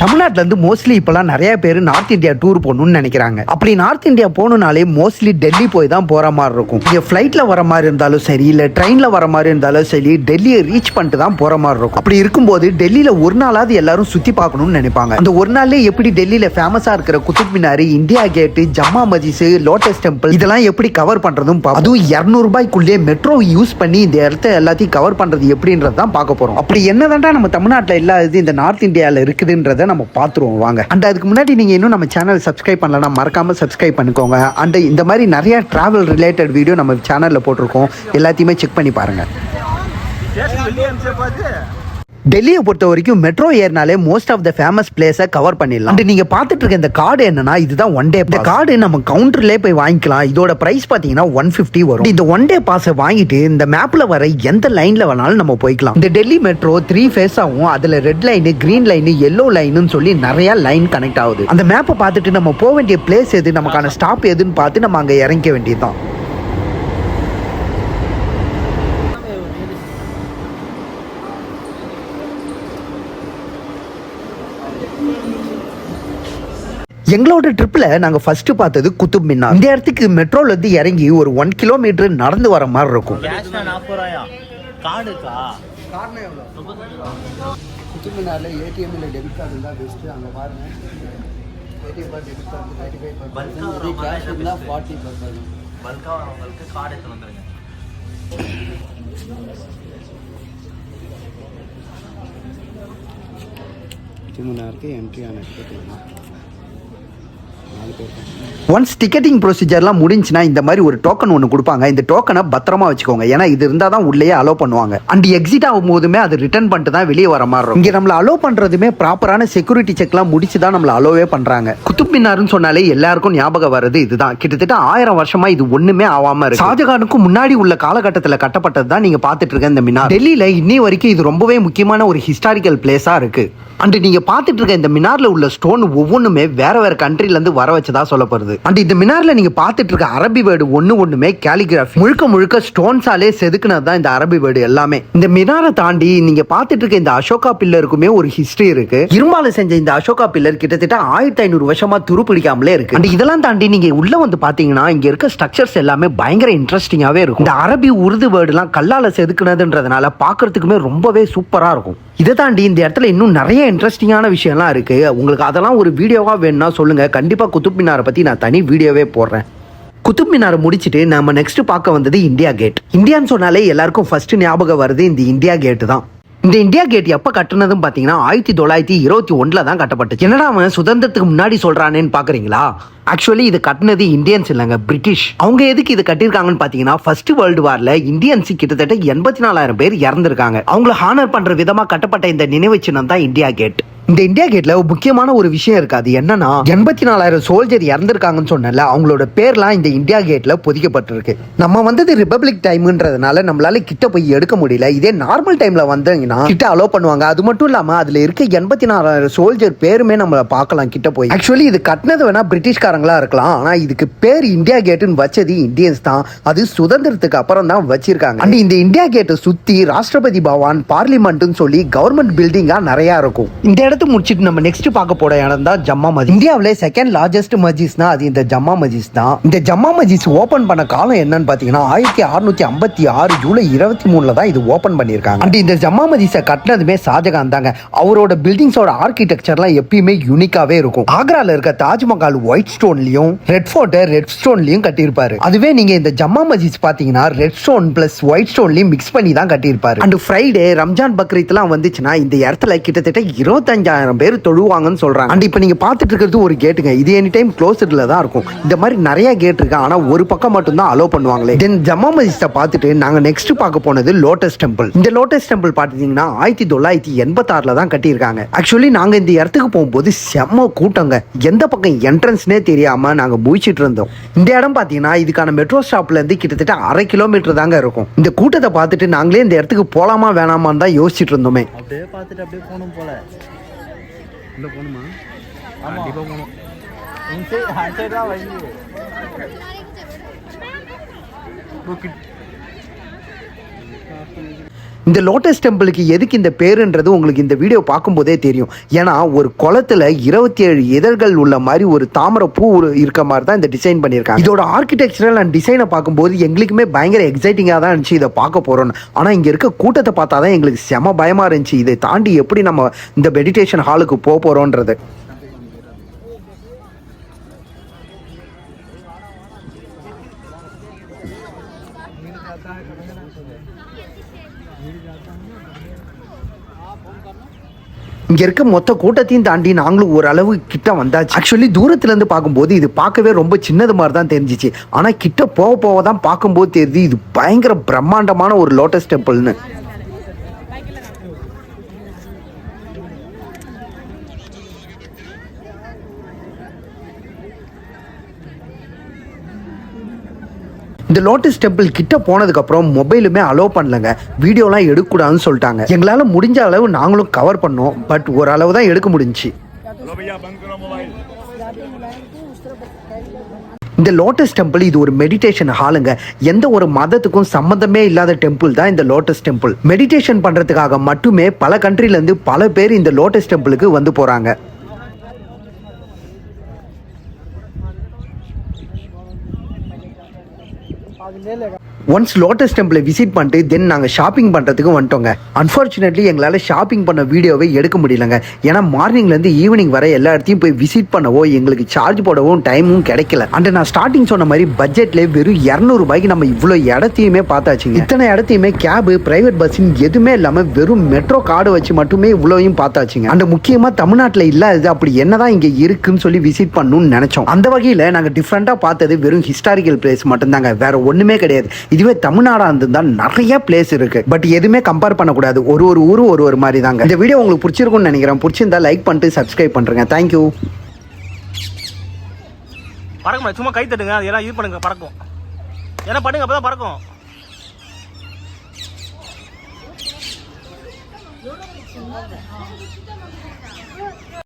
தமிழ்நாட்டில் இருந்து மோஸ்ட்லி இப்போலாம் நிறைய பேர் நார்த் இந்தியா டூர் போகணும்னு நினைக்கிறாங்க. அப்படி நார்த் இந்தியா போகணுனாலே மோஸ்ட்லி டெல்லி போய் தான் போகிற மாதிரி இருக்கும். இங்கே ஃப்ளைட்டில் வர மாதிரி இருந்தாலும் சரி இல்லை ட்ரெயினில் வர மாதிரி இருந்தாலும் சரி டெல்லியை ரீச் பண்ணிட்டு தான் போகிற மாதிரி இருக்கும். அப்படி இருக்கும்போது டெல்லியில் ஒரு நாளாவது எல்லாரும் சுற்றி பார்க்கணும்னு நினைப்பாங்க. அந்த ஒரு நாள்லேயே எப்படி டெல்லியில் ஃபேமஸாக இருக்கிற குத்துப் மினார் இந்தியா கேட்டு ஜம்மா மஜிஸ் லோட்டஸ் டெம்பிள் இதெல்லாம் எப்படி கவர் பண்ணுறதும் அதுவும் இரநூறுபாய்க்குள்ளேயே மெட்ரோ யூஸ் பண்ணி இந்த இடத்த எல்லாத்தையும் கவர் பண்ணுறது எப்படின்றது தான் பார்க்க போகிறோம் அப்படி என்னதான்டா நம்ம தமிழ்நாட்டில் இல்லாதது இந்த நார்த் இந்தியாவில் இருக்குதுன்றத நம்ம பார்த்துருவோம் வாங்க. அண்ட் அதுக்கு முன்னாடி நீங்க இன்னும் நம்ம சேனல் சப்ஸ்கிரைப் பண்ணலன்னா மறக்காம சப்ஸ்கிரைப் பண்ணிக்கோங்க. அண்ட் இந்த மாதிரி நிறைய டிராவல் ரிலேட்டட் வீடியோ நம்ம சேனல்ல போட்டிருக்கோம். எல்லாத்தையுமே செக் பண்ணி பாருங்க. டெல்லியை பொறுத்த வரைக்கும் மெட்ரோ ஏறினாலே மோஸ்ட் ஆஃப் த ஃபேமஸ் பிளேஸை கவர் பண்ணிடலாம். அண்ட் நீங்க பார்த்துட்டு இருக்க இந்த கார்டு என்னன்னா இதுதான் ஒன் டே இந்த கார்டு நம்ம கவுண்டர்லேயே போய் வாங்கிக்கலாம். இதோட பிரைஸ் பார்த்தீங்கன்னா ஒன் ஃபிஃப்டி வரும். இந்த ஒன் டே பாஸை வாங்கிட்டு இந்த மேப்ல வர எந்த லைன்ல வேணாலும் நம்ம போய்க்கலாம். இந்த டெல்லி மெட்ரோ த்ரீ ஃபேஸ் ஆகும் அதுல red line green line yellow லைனுன்னு சொல்லி நிறைய லைன் கனெக்ட் ஆகுது. அந்த மேப்பை பார்த்துட்டு நம்ம போக வேண்டிய பிளேஸ் எது நமக்கான ஸ்டாப் எதுன்னு பார்த்து நம்ம அங்கே இறங்க வேண்டியதுதான். எங்களோட ட்ரிப்பில் நாங்கள் ஃபர்ஸ்ட் பார்த்தது குத்துப் மினார் இந்த இடத்துக்கு மெட்ரோல இருந்து இறங்கி ஒரு ஒன் கிலோமீட்டர் நடந்து வர மாதிரி இருக்கும். குத்துப் மினாரில் டெபிட் கார்டு இருந்தால் பெஸ்ட்டு அங்கே பாருங்க. ATM card debit card thirty five cash இருந்தால். ஃபார்ட்டி பர்சன்ட் பல்காக வரவங்களுக்கு கார்டு எடுத்து வந்துருங்க. குத்துப் மினாருக்கு என்ட்ரி ஆன ஒன்ஸ் டிக்கெட்டிங் ப்ரொசீஜர்லாம் முடிஞ்சுன்னா இந்த மாதிரி ஒரு டோக்கன் ஒன்று கொடுப்பாங்க. இந்த டோக்கனை பத்திரமா வச்சுக்கோங்க. ஏன்னா இது இருந்தால் தான் உள்ளேயே அலோ பண்ணுவாங்க. அண்ட் எக்ஸிட் ஆகும் போதுமே அது ரிட்டர்ன் பண்ணிட்டு தான் வெளியே வர மாதிரி இருக்கும். இங்கே நம்மளை அலோ பண்ணுறதுமே ப்ராப்பரான செக்யூரிட்டி செக்லாம் முடிச்சு தான் நம்மளை அலோவே பண்ணுறாங்க குத்துப் மினார்னு சொன்னாலே எல்லாருக்கும் ஞாபகம் வர்றது இதுதான். கிட்டத்தட்ட ஆயிரம் வருஷமா இது ஒன்றுமே ஆகாம இருக்கு. ஷாஜகானுக்கும் முன்னாடி உள்ள காலகட்டத்தில் கட்டப்பட்டது தான் நீங்கள் பார்த்துட்டு இருக்க இந்த மினார். டெல்லியில் இன்னி வரைக்கும் இது ரொம்பவே முக்கியமான ஒரு ஹிஸ்டாரிக்கல் பிளேஸாக இருக்குது அண்ட் நீங்கள் பார்த்துட்டு இருக்க இந்த மினாரில் உள்ள ஸ்டோன் ஒவ்வொன்றுமே வேற வேற கண்ட்ரிலேருந்து வர வர வச்சதா சொல்லப்படுது அண்ட் இந்த மினார்ல நீங்க பார்த்துட்டு இருக்க அரபி வேர்டு ஒண்ணு ஒண்ணுமே கேலிகிராஃபி முழுக்க முழுக்க ஸ்டோன்ஸாலே செதுக்குனது தான் இந்த அரபி வேர்டு எல்லாமே. இந்த மினாரை தாண்டி நீங்க பார்த்துட்டு இருக்க இந்த அசோகா பில்லருக்குமே ஒரு ஹிஸ்டரி இருக்கு. இரும்பால செஞ்ச இந்த அசோகா பில்லர் கிட்டத்தட்ட ஆயிரத்தி ஐநூறு வருஷமா துரு பிடிக்காமலே இருக்கு. அண்ட் இதெல்லாம் தாண்டி நீங்க உள்ள வந்து பாத்தீங்கன்னா இங்க இருக்க ஸ்ட்ரக்சர்ஸ் எல்லாமே பயங்கர இன்ட்ரெஸ்டிங்காவே இருக்கும். இந்த அரபி உருது வேர்டுலாம் கல்லால செதுக்குனதுன்றதுனால பாக்குறதுக்குமே ரொம்பவே சூப்பரா இருக்கும். இதை தாண்டி இந்த இடத்துல இன்னும் நிறைய இன்ட்ரெஸ்டிங்கான விஷயம்லாம் இருக்குது உங்களுக்கு அதெல்லாம் ஒரு வீடியோவாக வேணும்னா சொல்லுங்கள் கண்டிப்பாக குத்துப் மினாரை பற்றி நான் தனி வீடியோவே போடுறேன். குத்துப் மினாரை முடிச்சுட்டு நம்ம நெக்ஸ்ட் பார்க்க வந்தது இந்தியா கேட் இந்தியான்னு சொன்னாலே எல்லாருக்கும் ஃபஸ்ட்டு ஞாபகம் வருது இந்த இந்தியா கேட்டு தான். இந்த இந்தியா கேட் எப்போ கட்டுனதும் பார்த்தீங்கன்னா ஆயிரத்தி தொள்ளாயிரத்தி இருபத்தி ஒன்றில் தான் கட்டப்பட்டுச்சு. என்னடா அவன் சுதந்திரத்துக்கு முன்னாடி சொல்கிறானேன்னு பார்க்குறீங்களா ஆக்சுவலி இது கட்டினது இந்தியன்ஸ் இல்லைங்க பிரிட்டிஷ் அவங்க எதுக்கு இது கட்டியிருக்காங்கன்னு பார்த்தீங்கன்னா ஃபர்ஸ்ட் வேர்ல்டு வாரில் இந்தியன்ஸ் கிட்டத்தட்ட எண்பத்தி நாலாயிரம் பேர் இறந்துருக்காங்க. அவங்கள ஹானர் பண்ணுற விதமாக கட்டப்பட்ட இந்த நினைவு சின்னம் தான் இந்தியா கேட் இந்த இந்தியா கேட்ல ஒரு முக்கியமான ஒரு விஷயம் இருக்கு. அது என்னன்னா எண்பத்தி நாலாயிரம் சோல்ஜர் இறந்திருக்காங்கன்னு சொன்னல அவங்களோட பேர்லாம் இந்த இந்தியா கேட்ல பொதிக்கப்பட்டிருக்கு. நம்ம வந்தது ரிபப்ளிக் டைம்ன்றதுனால நம்மளால கிட்ட போய் எடுக்க முடியல. இதே நார்மல் டைம்ல வந்தீங்கன்னா கிட்ட அலோ பண்ணுவாங்க. அது மட்டும் இல்லாம அதுல இருக்க எண்பத்தி நாலாயிரம் சோல்ஜர் பேருமே நம்ம பார்க்கலாம் கிட்ட போய். ஆக்சுவலி இது கட்டினது வேணா பிரிட்டிஷ்காரங்களா இருக்கலாம். ஆனா இதுக்கு பேர் இந்தியா கேட்டுன்னு வச்சது இந்தியன்ஸ் தான். அது சுதந்திரத்துக்கு அப்புறம் தான் வச்சிருக்காங்க. அண்ட் இந்த இந்தியா கேட்டை சுத்தி ராஷ்டிரபதி பவான் பார்லிமெண்ட்னு சொல்லி கவர்மெண்ட் பில்டிங்கா நிறைய இருக்கும். இந்த அடுத்து முடிச்சுட்டு நம்ம நெக்ஸ்ட் பார்க்க போற இடம் தான் ஜம்மா மஸ்ஜித் இந்தியாவிலே செகண்ட் லார்ஜஸ்ட் மஸ்ஜிஸ்னா அது இந்த ஜம்மா மஜிஸ் தான். இந்த ஜம்மா மஜிஸ் ஓபன் பண்ண காலம் என்னன்னு பாத்தீங்கன்னா ஆயிரத்தி அறுநூத்தி ஐம்பத்தி ஆறு ஜூலை இருபத்தி மூணுல தான் இது ஓபன் பண்ணிருக்காங்க அண்ட் இந்த ஜம்மா மஸ்ஜிஸை கட்டினதுமே ஷாஜகான் தாங்க. அவரோட பில்டிங்ஸோட ஆர்கிடெக்சர்லாம் எப்பயுமே யூனிக்காவே இருக்கும். ஆக்ரால இருக்க தாஜ்மஹால் ஒயிட் ஸ்டோன்லயும் ரெட் ஃபோர்ட்டை ரெட் ஸ்டோன்லயும் கட்டியிருப்பாரு. அதுவே நீங்க இந்த ஜம்மா மஸ்ஜித் பாத்தீங்கன்னா ரெட் ஸ்டோன் பிளஸ் ஒயிட் ஸ்டோன்லயும் மிக்ஸ் பண்ணி தான் கட்டியிருப்பாரு. அண்ட் ஃப்ரைடே ரம்ஜான் பக்ரீத்லாம் வந்துச்சுன்னா இந்த இடத்துல கிட்டத்தட்ட பதினஞ்சாயிரம் பேர் தொழுவாங்கன்னு சொல்கிறாங்க அண்ட் இப்போ நீங்கள் பார்த்துட்டு இருக்கிறது ஒரு கேட்டுங்க இது எனி டைம் க்ளோஸ்டில் தான் இருக்கும். இந்த மாதிரி நிறைய கேட் இருக்கு. ஆனால் ஒரு பக்கம் மட்டும்தான் அலோவ் அலோ பண்ணுவாங்களே. தென் ஜம்மா மஸ்ஜித்தை பார்த்துட்டு நாங்கள் நெக்ஸ்ட் பார்க்க போனது லோட்டஸ் டெம்பிள் இந்த லோட்டஸ் டெம்பிள் பார்த்தீங்கன்னா ஆயிரத்தி தொள்ளாயிரத்தி எண்பத்தாறில் தான் கட்டியிருக்காங்க. ஆக்சுவலி நாங்கள் இந்த இடத்துக்கு போகும்போது செம்ம கூட்டங்க. எந்த பக்கம் என்ட்ரன்ஸ்னே தெரியாமல் நாங்கள் முழிச்சிட்டு இருந்தோம். இந்த இடம் பார்த்தீங்கன்னா இதுக்கான மெட்ரோ ஸ்டாப்லேருந்து கிட்டத்தட்ட அரை கிலோமீட்டர் தாங்க இருக்கும். இந்த கூட்டத்தை பார்த்துட்டு நாங்களே இந்த இடத்துக்கு போகலாமா வேணாமான்னு தான் யோசிச்சுட்டு இருந்தோமே. அப்படியே பார்த்துட்டு அப்படியே போகணும் போல. உள்ள போகணுமா? கண்டிப்பாக போகணும். இந்த இந்த லோட்டஸ் டெம்பிளுக்கு எதுக்கு இந்த பேருன்றது உங்களுக்கு இந்த வீடியோ பார்க்கும்போதே தெரியும். ஏன்னா ஒரு குளத்துல இருபத்தி ஏழு இதழ்கள் உள்ள மாதிரி ஒரு தாமரை பூ இருக்க மாதிரி தான் இந்த டிசைன் பண்ணியிருக்காங்க. இதோட ஆர்கிடெக்சரல் அண்ட் டிசைனை பார்க்கும்போது எங்களுக்குமே பயங்கர எக்ஸைட்டிங்காக தான் இருந்துச்சு இதை பார்க்க போறோம்னு. ஆனால் இங்கே இருக்க கூட்டத்தை பார்த்தா தான் எங்களுக்கு செம பயமாக இருந்துச்சு. இதை தாண்டி எப்படி நம்ம இந்த மெடிடேஷன் ஹாலுக்கு போக போகிறோன்றது இங்க இருக்க மொத்த கூட்டத்தையும் தாண்டி நாங்களும் ஓரளவு கிட்ட வந்தாச்சு. ஆக்சுவலி தூரத்துல இருந்து பார்க்கும்போது இது பார்க்கவே ரொம்ப சின்னது மாதிரி தான் தெரிஞ்சிச்சு. ஆனா கிட்ட போக போக தான் பார்க்கும்போது தெரியுது இது பயங்கர பிரம்மாண்டமான ஒரு லோட்டஸ் டெம்பிள்னு இந்த லோட்டஸ் டெம்பிள் கிட்ட போனதுக்கு அப்புறம் மொபைலுமே அலோவ் பண்ணலங்க. வீடியோலாம் எடுக்கக்கூடாதுன்னு சொல்லிட்டாங்க. எங்களால முடிஞ்ச அளவு நாங்களும் கவர் பண்ணோம். பட் ஓரளவு தான் எடுக்க முடிஞ்சு இந்த லோட்டஸ் டெம்பிள் இது ஒரு மெடிடேஷன் ஹாலுங்க எந்த ஒரு மதத்துக்கும் சம்மந்தமே இல்லாத டெம்பிள் தான் இந்த லோட்டஸ் டெம்பிள் மெடிடேஷன் பண்றதுக்காக மட்டுமே பல கண்ட்ரிலேருந்து பல பேர் இந்த லோட்டஸ் டெம்பிளுக்கு வந்து అది లేలేగా ஒன்ஸ் லோட்டஸ் டெம்பிளை விசிட் பண்ணிட்டு தென் நாங்கள் ஷாப்பிங் பண்ணுறதுக்கு வந்துட்டோங்க. அன்ஃபார்ச்சுனேட்லி எங்களால் ஷாப்பிங் பண்ண வீடியோவை எடுக்க முடியலங்க. ஏன்னா மார்னிங்லேருந்து ஈவினிங் வர எல்லா இடத்தையும் போய் விசிட் பண்ணவோ எங்களுக்கு சார்ஜ் போடவும் டைமும் கிடைக்கல. அண்ட் நான் ஸ்டார்டிங் சொன்ன மாதிரி பட்ஜெட்லேயே வெறும் இரநூறுபாய்க்கு நம்ம இவ்வளோ இடத்தையுமே பார்த்தாச்சுங்க. இத்தனை இடத்தையுமே கேபு பிரைவேட் பஸ்ஸின் எதுவுமே இல்லாமல் வெறும் மெட்ரோ கார்டு வச்சு மட்டுமே இவ்வளோயும் பார்த்தாச்சுங்க. அண்ட் முக்கியமாக தமிழ்நாட்டில் இல்லாதது அப்படி என்னதான் இங்கே இருக்குன்னு சொல்லி விசிட் பண்ணணும்னு நினச்சோம். அந்த வகையில் நாங்கள் டிஃப்ரெண்ட்டாக பார்த்தது வெறும் ஹிஸ்டாரிக்கல் பிளேஸ் மட்டும்தாங்க. வேற ஒன்றுமே கிடையாது. இதுவே தமிழ்நாடா இருந்திருந்தால் நிறைய பிளேஸ் இருக்கு. பட் எதுவுமே கம்பேர் பண்ணக்கூடாது. ஒரு ஒரு ஊரும் ஒரு ஒரு மாதிரி தாங்க இந்த வீடியோ உங்களுக்கு பிடிச்சிருக்கும்னு நினைக்கிறேன். பிடிச்சிருந்தா லைக் பண்ணிட்டு சப்ஸ்கிரைப் பண்ணுறேங்க தேங்க்யூ பறக்குமா சும்மா கை தட்டுங்க. அது எல்லாம் இது பண்ணுங்க. பறக்கும். ஏன்னா பண்ணுங்க அப்பதான் பறக்கும்.